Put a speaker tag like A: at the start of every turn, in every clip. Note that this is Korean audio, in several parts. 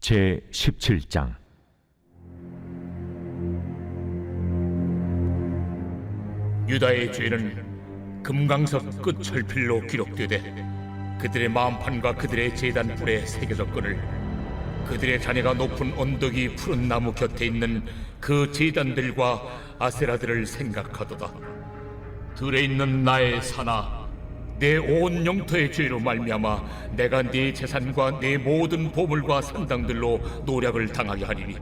A: 제 17장.
B: 유다의 죄는 금강석 끝 철필로 기록되되 그들의 마음판과 그들의 제단 뿔에 새겨졌거늘 그들의 자녀가 높은 언덕이 푸른 나무 곁에 있는 그 제단들과 아세라들을 생각하도다. 들에 있는 나의 사나 내 온 영토의 죄로 말미암아 내가 네 재산과 내 모든 보물과 산당들로 노략을 당하게 하리니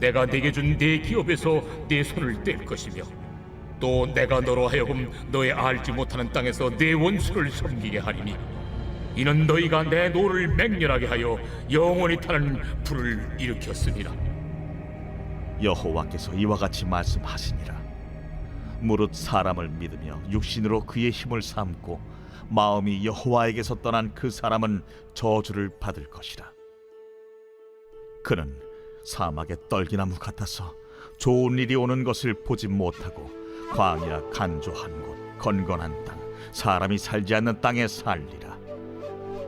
B: 내가 네게 준 네 기업에서 네 손을 뗄 것이며 또 내가 너로 하여금 너의 알지 못하는 땅에서 내 원수를 섬기게 하리니 이는 너희가 내 노를 맹렬하게 하여 영원히 타는 불을 일으켰습니다.
C: 여호와께서 이와 같이 말씀하시니라 무릇 사람을 믿으며 육신으로 그의 힘을 삼고 마음이 여호와에게서 떠난 그 사람은 저주를 받을 것이라 그는 사막의 떨기나무 같아서 좋은 일이 오는 것을 보지 못하고 광야 간조한 곳 건건한 땅 사람이 살지 않는 땅에 살리라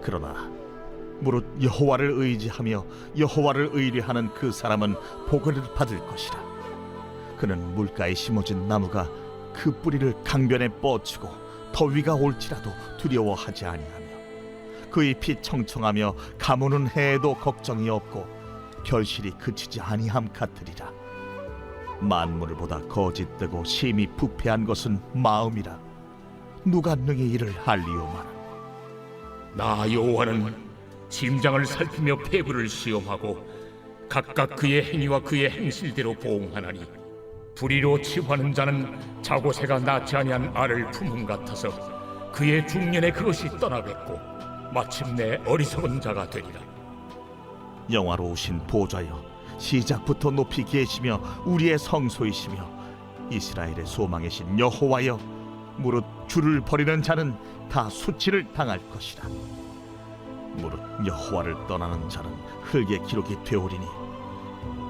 C: 그러나 무릇 여호와를 의지하며 여호와를 의뢰하는 그 사람은 복을 받을 것이라. 그는 물가에 심어진 나무가 그 뿌리를 강변에 뻗치고 더위가 올지라도 두려워하지 아니하며 그 잎이 청청하며 가무는 해에도 걱정이 없고 결실이 그치지 아니함 같으리라. 만물을 보다 거짓되고 심히 부패한 것은 마음이라. 누가 능히 이를 알리오마나.
B: 나 여호와는 심장을 살피며 폐부를 시험하고 각각 그의 행위와 그의 행실대로 보응하나니 불의로 치부하는 자는 자고새가 낳지 아니한 알을 품음 같아서 그의 중년에 그것이 떠나겠고 마침내 어리석은 자가 되리라.
C: 영화로우신 보좌여 시작부터 높이 계시며 우리의 성소이시며 이스라엘의 소망이신 여호와여 무릇 주를 버리는 자는 다 수치를 당할 것이라. 무릇 여호와를 떠나는 자는 흙의 기록이 되오리니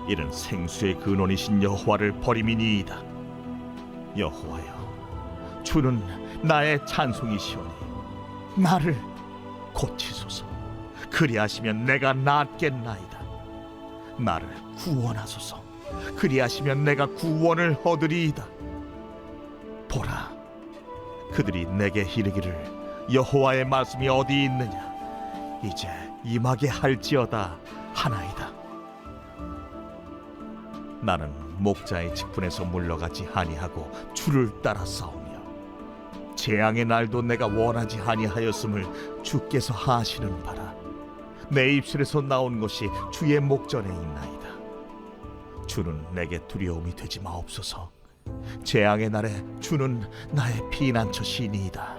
C: 이는 생수의 근원이신 여호와를 버림이니이다 여호와여 주는 나의 찬송이시오니 나를 고치소서 그리하시면 내가 낫겠나이다. 나를 구원하소서. 그리하시면 내가 구원을 얻으리이다. 보라, 그들이 내게 이르기를 여호와의 말씀이 어디 있느냐? 이제 임하게 할지어다 하나이다. 나는 목자의 직분에서 물러가지 아니하고 주를 따라 싸우며 재앙의 날도 내가 원하지 아니하였음을 주께서 하시는 바라. 내 입술에서 나온 것이 주의 목전에 있나이다. 주는 내게 두려움이 되지 마옵소서. 재앙의 날에 주는 나의 피난처시니이다.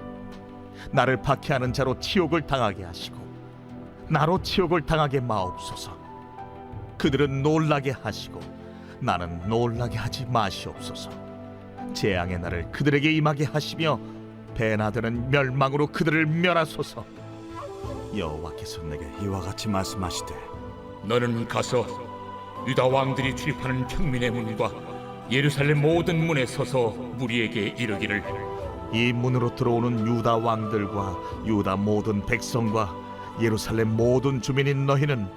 C: 나를 박해하는 자로 치욕을 당하게 하시고 나로 치욕을 당하게 마옵소서. 그들은 놀라게 하시고 나는 놀라게 하지 마시옵소서. 재앙의 날을 그들에게 임하게 하시며 배나드는 멸망으로 그들을 멸하소서. 여호와께서 내게 이와 같이 말씀하시되
B: 너는 가서 유다 왕들이 출입하는 평민의 문과 예루살렘 모든 문에 서서 무리에게 이르기를.
C: 이 문으로 들어오는 유다 왕들과 유다 모든 백성과 예루살렘 모든 주민인 너희는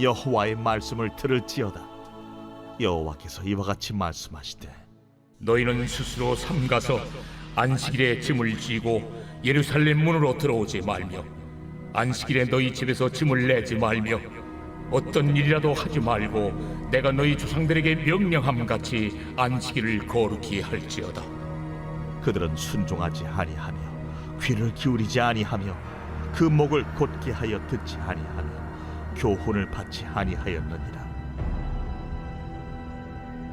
C: 여호와의 말씀을 들을지어다 여호와께서 이와 같이 말씀하시되
B: 너희는 스스로 삼가서 안식일에 짐을 지고 예루살렘 문으로 들어오지 말며 안식일에 너희 집에서 짐을 내지 말며 어떤 일이라도 하지 말고 내가 너희 조상들에게 명령함 같이 안식일을 거룩히 할지어다.
C: 그들은 순종하지 아니하며 귀를 기울이지 아니하며 그 목을 곧게 하여 듣지 아니하며 교훈을 받지 아니하였느니라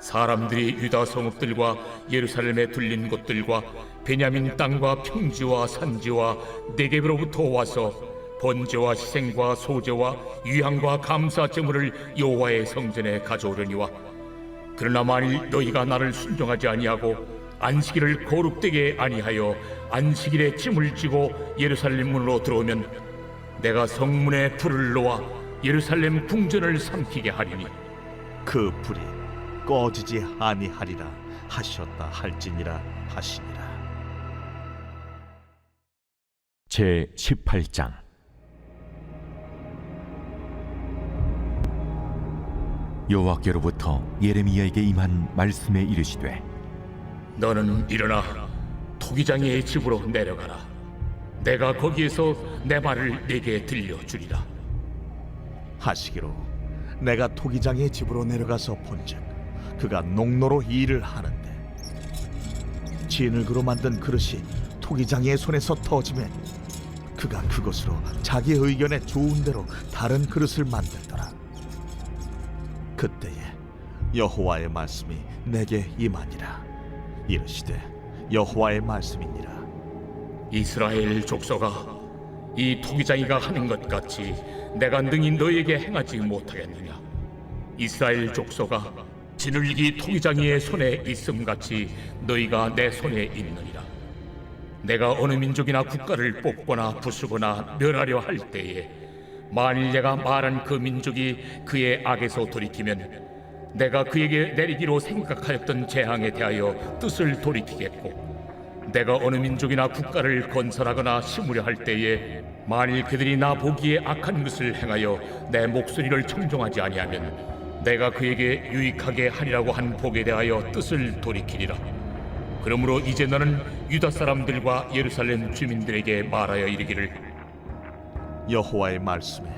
B: 사람들이 유다 성읍들과 예루살렘에 둘린 곳들과 베냐민 땅과 평지와 산지와 네겝으로부터 와서 번제와 희생과 소제와 유향과 감사 제물을 여호와의 성전에 가져오려니와 그러나 만일 너희가 나를 순종하지 아니하고 안식일을 거룩되게 아니하여 안식일에 짐을 지고 예루살렘 문으로 들어오면 내가 성문에 불을 놓아 예루살렘 궁전을 삼키게 하리니.
C: 그 불이 꺼지지 아니하리라 하셨다 할지니라 하시니라.
A: 제 18장. 여호와께로부터 예레미야에게 임한 말씀에 이르시되
B: 너는 일어나 토기장의 집으로 내려가라. 내가 거기에서 내 말을 네게 들려주리라.
C: 하시기로 내가 토기장의 집으로 내려가서 본즉 그가 농로로 일을 하는데 진흙으로 만든 그릇이 토기장의 손에서 터지매 그가 그것으로 자기 의견에 좋은 대로 다른 그릇을 만들더라. 그때에 여호와의 말씀이 내게 임하니라. 이르시되 여호와의 말씀이니라.
B: 이스라엘 족속아 이 토기장이가 하는 것 같이 내가 능히 너에게 행하지 못하겠느냐? 이스라엘 족속아 진흙이 토기장이의 손에 있음 같이 너희가 내 손에 있느니라. 내가 어느 민족이나 국가를 뽑거나 부수거나 멸하려 할 때에 만일 내가 말한 그 민족이 그의 악에서 돌이키면 내가 그에게 내리기로 생각하였던 재앙에 대하여 뜻을 돌이키겠고 내가 어느 민족이나 국가를 건설하거나 심으려 할 때에 만일 그들이 나 보기에 악한 것을 행하여 내 목소리를 청종하지 아니하면 내가 그에게 유익하게 하리라고 한 복에 대하여 뜻을 돌이키리라. 그러므로 이제 너는 유다 사람들과 예루살렘 주민들에게 말하여 이르기를.
C: 여호와의 말씀에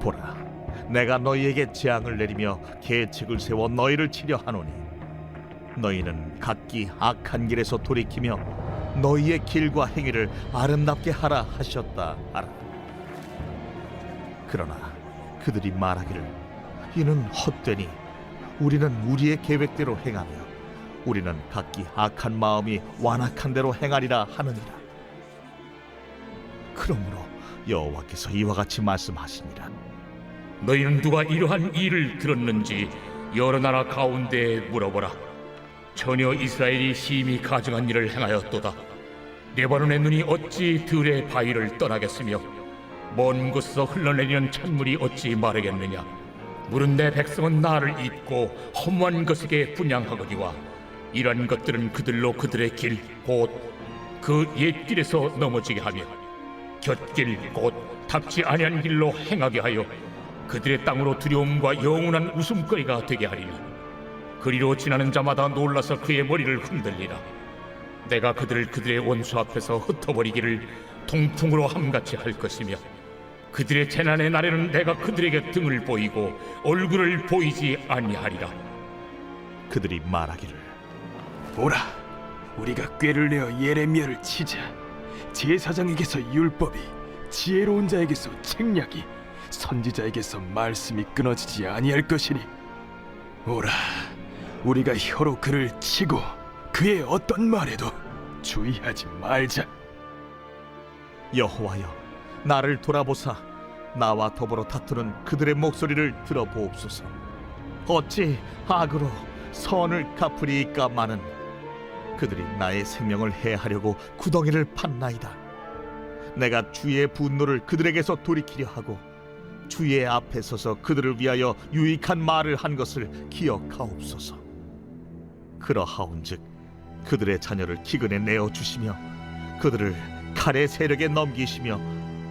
C: 보라 내가 너희에게 재앙을 내리며 계책을 세워 너희를 치려 하노니 너희는 각기 악한 길에서 돌이키며 너희의 길과 행위를 아름답게 하라 하셨다 하라. 그러나 그들이 말하기를 이는 헛되니 우리는 우리의 계획대로 행하며 우리는 각기 악한 마음이 완악한 대로 행하리라 하느니라 그러므로 여호와께서 이와 같이 말씀하시니라
B: 너희는 누가 이러한 일을 들었는지 여러 나라 가운데 물어보라. 전혀 이스라엘이 심히 가증한 일을 행하였도다. 레바논의 눈이 어찌 들의 바위를 떠나겠으며 먼 곳에서 흘러내리는 찬물이 어찌 마르겠느냐. 물은 내 백성은 나를 잊고 허무한 것에게 분양하거니와 이러한 것들은 그들로 그들의 길 곧 그 옛길에서 넘어지게 하며 곁길 곧 답지 아니한 길로 행하게 하여 그들의 땅으로 두려움과 영원한 웃음거리가 되게 하리니 그리로 지나는 자마다 놀라서 그의 머리를 흔들리라. 내가 그들을 그들의 원수 앞에서 흩어버리기를 통풍으로 함같이 할 것이며 그들의 재난의 날에는 내가 그들에게 등을 보이고 얼굴을 보이지 아니하리라
C: 그들이 말하기를
D: 보라, 우리가 꾀를 내어 예레미야를 치자. 제사장에게서 율법이, 지혜로운 자에게서 책략이, 선지자에게서 말씀이 끊어지지 아니할 것이니. 오라, 우리가 혀로 그를 치고 그의 어떤 말에도 주의하지 말자.
C: 여호와여 나를 돌아보사 나와 더불어 다투는 그들의 목소리를 들어보옵소서. 어찌 악으로 선을 갚으리이까마는 그들이 나의 생명을 해하려고 구덩이를 팠나이다. 내가 주의 분노를 그들에게서 돌이키려 하고 주의 앞에 서서 그들을 위하여 유익한 말을 한 것을 기억하옵소서. 그러하온즉 그들의 자녀를 기근에 내어 주시며 그들을 칼의 세력에 넘기시며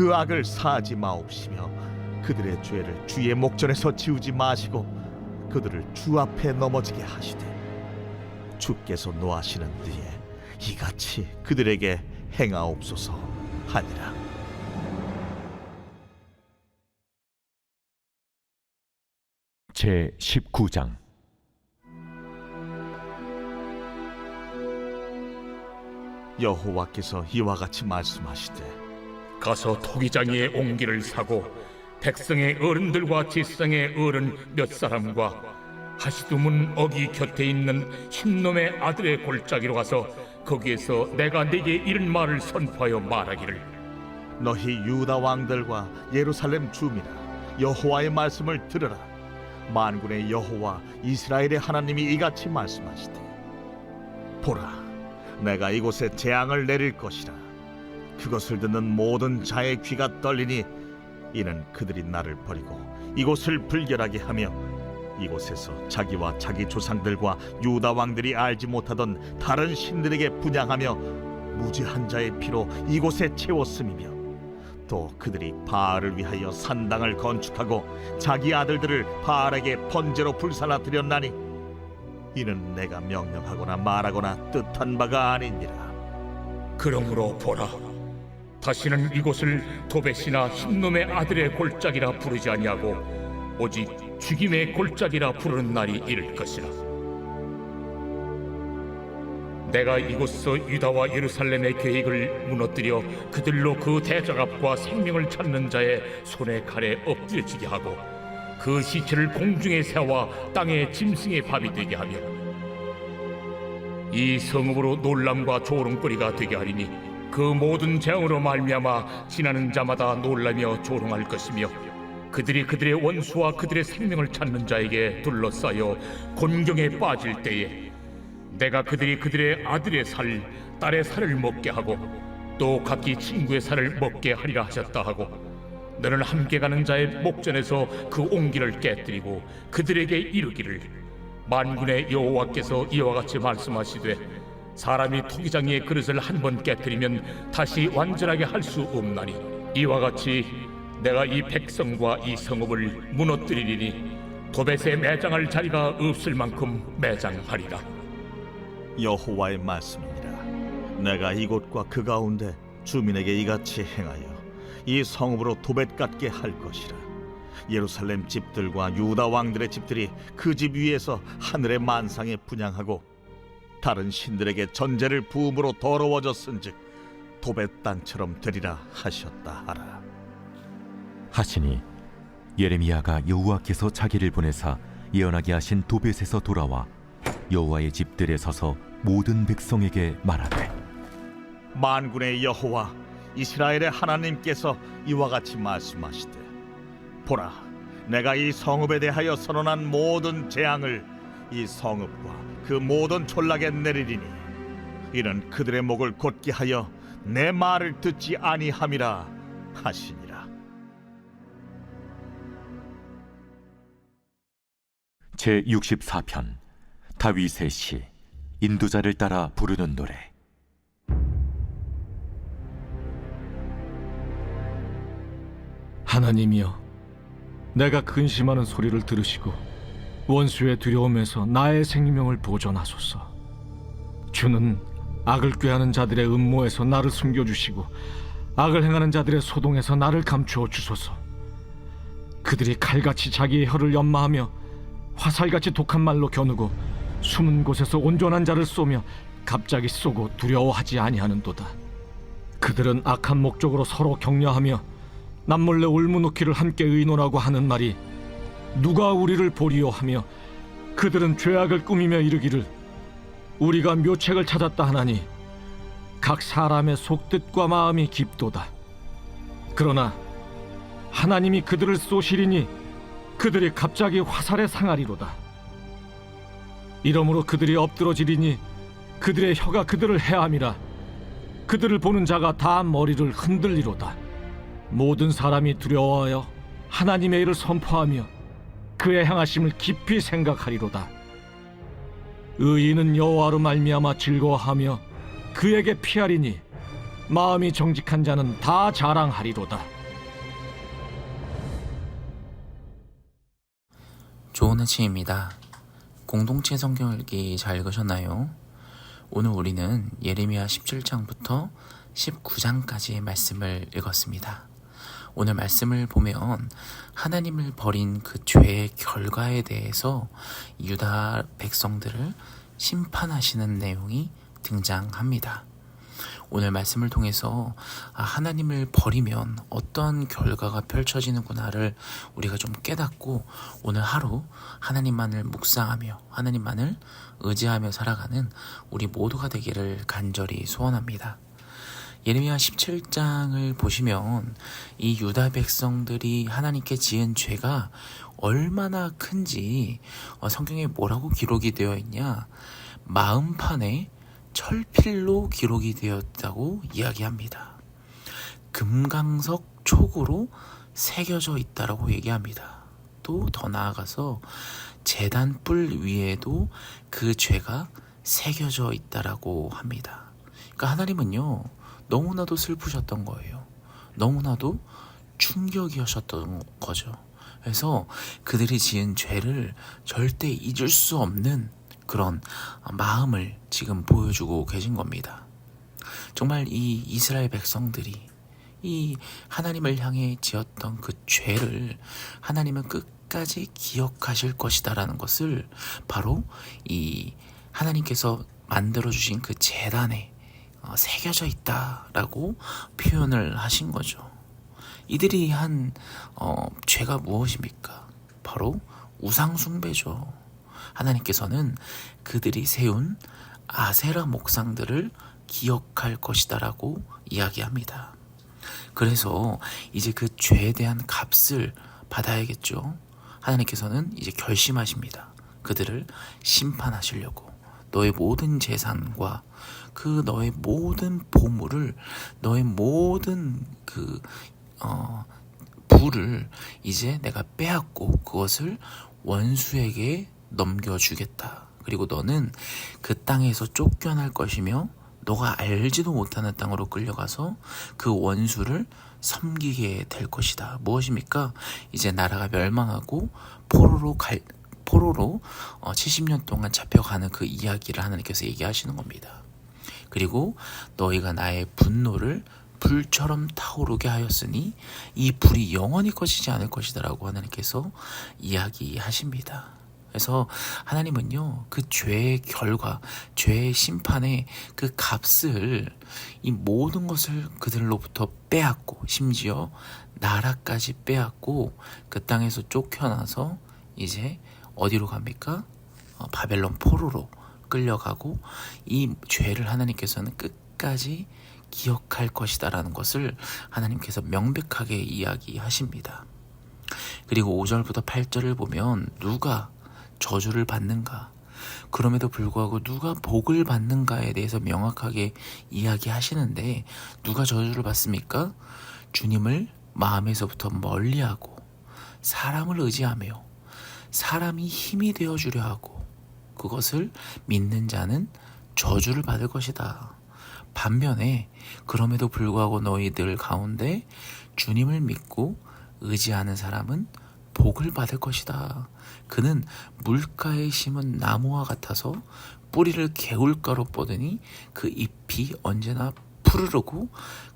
C: 그 악을 사하지 마옵시며 그들의 죄를 주의 목전에서 지우지 마시고 그들을 주 앞에 넘어지게 하시되 주께서 노하시는 뒤에 이같이 그들에게 행하옵소서 하니라.
A: 제 19장
C: 여호와께서 이와 같이 말씀하시되
B: 가서 토기장이의 옹기를 사고 백성의 어른들과 지성의 어른 몇 사람과 하시두문 어기 곁에 있는 흰놈의 아들의 골짜기로 가서 거기에서 내가 네게 이런 말을 선포하여 말하기를.
C: 너희 유다 왕들과 예루살렘 주민아 여호와의 말씀을 들으라. 만군의 여호와 이스라엘의 하나님이 이같이 말씀하시되 보라 내가 이곳에 재앙을 내릴 것이라 그것을 듣는 모든 자의 귀가 떨리니 이는 그들이 나를 버리고 이곳을 불결하게 하며 이곳에서 자기와 자기 조상들과 유다 왕들이 알지 못하던 다른 신들에게 분양하며 무지한 자의 피로 이곳에 채웠음이며 또 그들이 바알을 위하여 산당을 건축하고 자기 아들들을 바알에게 번제로 불살라 드렸나니 이는 내가 명령하거나 말하거나 뜻한 바가 아니니라.
B: 그러므로 보라 다시는 이곳을 도벳이나 흰놈의 아들의 골짜기라 부르지 아니하고 오직 죽임의 골짜기라 부르는 날이 이를 것이라. 내가 이곳서 유다와 예루살렘의 계획을 무너뜨려 그들로 그 대적압과 생명을 찾는 자의 손에 칼에 엎드려지게 하고 그 시체를 공중에 세워 땅의 짐승의 밥이 되게 하며 이 성읍으로 놀람과 조롱거리가 되게 하리니 그 모든 재앙으로 말미암아 지나는 자마다 놀라며 조롱할 것이며 그들이 그들의 원수와 그들의 생명을 찾는 자에게 둘러싸여 곤경에 빠질 때에 내가 그들이 그들의 아들의 살, 딸의 살을 먹게 하고 또 각기 친구의 살을 먹게 하리라 하셨다 하고 너는 함께 가는 자의 목전에서 그 옹기를 깨뜨리고 그들에게 이르기를 만군의 여호와께서 이와 같이 말씀하시되 사람이 토기장이의 그릇을 한 번 깨뜨리면 다시 완전하게 할 수 없나니. 이와 같이 내가 이 백성과 이 성읍을 무너뜨리리니 도벳에 매장할 자리가 없을 만큼 매장하리라.
C: 여호와의 말씀이니라. 내가 이곳과 그 가운데 주민에게 이같이 행하여 이 성읍으로 도벳 같게 할 것이라. 예루살렘 집들과 유다 왕들의 집들이 그 집 위에서 하늘의 만상에 분양하고 다른 신들에게 전제를 부음으로 더러워졌은즉 도벳 땅처럼 되리라 하셨다 하라.
A: 하시니 예레미야가 여호와께서 자기를 보내사 예언하게 하신 도벳에서 돌아와 여호와의 집들에 서서 모든 백성에게 말하되
C: 만군의 여호와 이스라엘의 하나님께서 이와 같이 말씀하시되 보라 내가 이 성읍에 대하여 선언한 모든 재앙을 이 성읍과 그 모든 촌락에 내리리니 이는 그들의 목을 곧게 하여 내 말을 듣지 아니함이라 하시니라.
A: 제 64편 다윗의 시 인도자를 따라 부르는 노래.
E: 하나님이여, 내가 근심하는 소리를 들으시고 원수의 두려움에서 나의 생명을 보존하소서. 주는 악을 꾀하는 자들의 음모에서 나를 숨겨주시고 악을 행하는 자들의 소동에서 나를 감추어 주소서. 그들이 칼같이 자기의 혀를 연마하며 화살같이 독한 말로 겨누고 숨은 곳에서 온전한 자를 쏘며 갑자기 쏘고 두려워하지 아니하는도다. 그들은 악한 목적으로 서로 격려하며 남몰래 울무놓기를 함께 의논하고 하는 말이 누가 우리를 보리요 하며 그들은 죄악을 꾸미며 이르기를 우리가 묘책을 찾았다 하나니 각 사람의 속뜻과 마음이 깊도다. 그러나 하나님이 그들을 쏘시리니 그들이 갑자기 화살에 상하리로다. 이러므로 그들이 엎드러지리니 그들의 혀가 그들을 해함이라. 그들을 보는 자가 다 머리를 흔들리로다. 모든 사람이 두려워하여 하나님의 일을 선포하며 그의 행하심을 깊이 생각하리로다. 의인은 여호와로 말미암아 즐거워하며 그에게 피하리니 마음이 정직한 자는 다 자랑하리로다.
F: 좋은 아침입니다. 공동체 성경 읽기 잘 읽으셨나요? 오늘 우리는 예레미야 17장부터 19장까지의 말씀을 읽었습니다. 오늘 말씀을 보면 하나님을 버린 그 죄의 결과에 대해서 유다 백성들을 심판하시는 내용이 등장합니다. 오늘 말씀을 통해서 아, 하나님을 버리면 어떤 결과가 펼쳐지는구나를 우리가 좀 깨닫고 오늘 하루 하나님만을 묵상하며 하나님만을 의지하며 살아가는 우리 모두가 되기를 간절히 소원합니다. 예레미야 17장을 보시면 이 유다 백성들이 하나님께 지은 죄가 얼마나 큰지 어, 성경에 뭐라고 기록이 되어 있냐 마음판에 철필로 기록이 되었다고 이야기합니다. 금강석 촉으로 새겨져 있다라고 얘기합니다. 또 더 나아가서 재단 뿔 위에도 그 죄가 새겨져 있다라고 합니다. 그러니까 하나님은요 너무나도 슬프셨던 거예요. 너무나도 충격이었던 거죠. 그래서 그들이 지은 죄를 절대 잊을 수 없는 그런 마음을 지금 보여주고 계신 겁니다. 정말 이 이스라엘 백성들이 이 하나님을 향해 지었던 그 죄를 하나님은 끝까지 기억하실 것이다라는 것을 바로 이 하나님께서 만들어 주신 그 재단에 어, 새겨져 있다라고 표현을 하신 거죠. 이들이 한 어, 죄가 무엇입니까? 바로 우상숭배죠. 하나님께서는 그들이 세운 아세라 목상들을 기억할 것이다라고 이야기합니다. 그래서 이제 그 죄에 대한 값을 받아야겠죠. 하나님께서는 이제 결심하십니다. 그들을 심판하시려고 너의 모든 재산과 그 너의 모든 보물을 너의 모든 그 어, 부를 이제 내가 빼앗고 그것을 원수에게 넘겨주겠다. 그리고 너는 그 땅에서 쫓겨날 것이며 너가 알지도 못하는 땅으로 끌려가서 그 원수를 섬기게 될 것이다. 무엇입니까? 이제 나라가 멸망하고 포로로 갈 포로로 어, 70년 동안 잡혀가는 그 이야기를 하나님께서 얘기하시는 겁니다. 그리고 너희가 나의 분노를 불처럼 타오르게 하였으니 이 불이 영원히 꺼지지 않을 것이다라고 하나님께서 이야기하십니다. 그래서 하나님은요, 그 죄의 결과, 죄의 심판의 그 값을 이 모든 것을 그들로부터 빼앗고, 심지어 나라까지 빼앗고, 그 땅에서 쫓겨나서 이제 어디로 갑니까? 어, 바벨론 포로로 끌려가고, 이 죄를 하나님께서는 끝까지 기억할 것이다라는 것을 하나님께서 명백하게 이야기하십니다. 그리고 5절부터 8절을 보면 누가 저주를 받는가? 그럼에도 불구하고 누가 복을 받는가에 대해서 명확하게 이야기하시는데 누가 저주를 받습니까? 주님을 마음에서부터 멀리하고 사람을 의지하며 사람이 힘이 되어 주려 하고 그것을 믿는 자는 저주를 받을 것이다. 반면에 그럼에도 불구하고 너희들 가운데 주님을 믿고 의지하는 사람은 복을 받을 것이다. 그는 물가에 심은 나무와 같아서 뿌리를 개울가로 뻗으니 그 잎이 언제나 푸르르고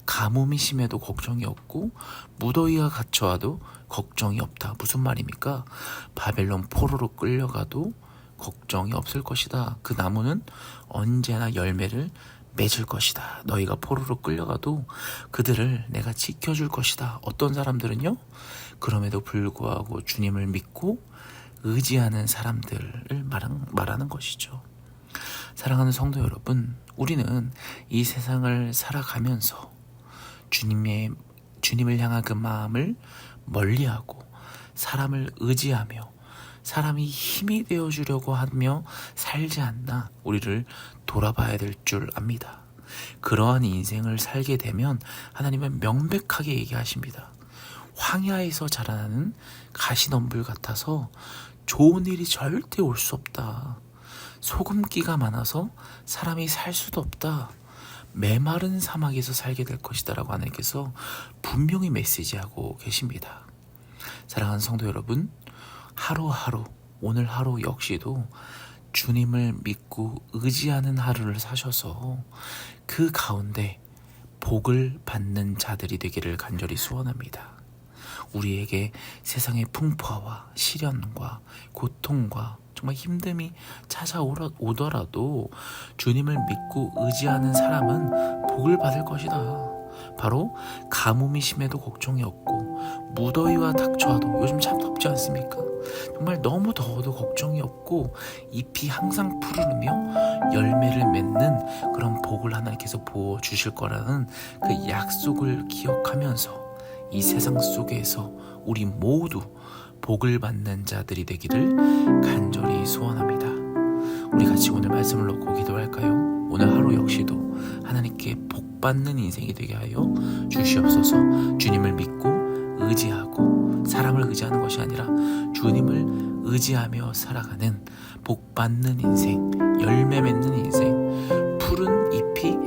F: 가뭄이 심해도 걱정이 없고 무더위가 갇혀와도 걱정이 없다. 무슨 말입니까? 바벨론 포로로 끌려가도 걱정이 없을 것이다. 그 나무는 언제나 열매를 맺을 것이다. 너희가 포로로 끌려가도 그들을 내가 지켜줄 것이다. 어떤 사람들은요? 그럼에도 불구하고 주님을 믿고 의지하는 사람들을 말하는, 것이죠. 사랑하는 성도 여러분, 우리는 이 세상을 살아가면서 주님의 주님을 향한 그 마음을 멀리하고 사람을 의지하며 사람이 힘이 되어 주려고 하며 살지 않나 우리를 돌아봐야 될 줄 압니다. 그러한 인생을 살게 되면 하나님은 명백하게 얘기하십니다. 황야에서 자라나는 가시덤불 같아서 좋은 일이 절대 올 수 없다. 소금기가 많아서 사람이 살 수도 없다. 메마른 사막에서 살게 될 것이다라고 하나님께서 분명히 메시지하고 계십니다. 사랑하는 성도 여러분, 하루하루 오늘 하루 역시도 주님을 믿고 의지하는 하루를 사셔서 그 가운데 복을 받는 자들이 되기를 간절히 소원합니다. 우리에게 세상의 풍파와 시련과 고통과 정말 힘듦이 찾아오더라도 주님을 믿고 의지하는 사람은 복을 받을 것이다. 바로 가뭄이 심해도 걱정이 없고 무더위와 닥쳐와도 요즘 참 덥지 않습니까? 정말 너무 더워도 걱정이 없고 잎이 항상 푸르르며 열매를 맺는 그런 복을 하나님께서 부어 주실 거라는 그 약속을 기억하면서 이 세상 속에서 우리 모두 복을 받는 자들이 되기를 간절히 소원합니다. 우리 같이 오늘 말씀을 놓고 기도할까요? 오늘 하루 역시도 하나님께 복 받는 인생이 되게 하여 주시옵소서. 주님을 믿고 의지하고 사람을 의지하는 것이 아니라 주님을 의지하며 살아가는 복 받는 인생, 열매 맺는 인생, 푸른 잎이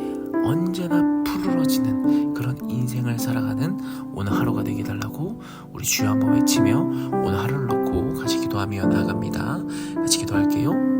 F: 언제나 푸르러지는 그런 인생을 살아가는 오늘 하루가 되게 달라고 우리 주여 한번 외치며 오늘 하루를 놓고 같이 기도하며 나아갑니다. 같이 기도할게요.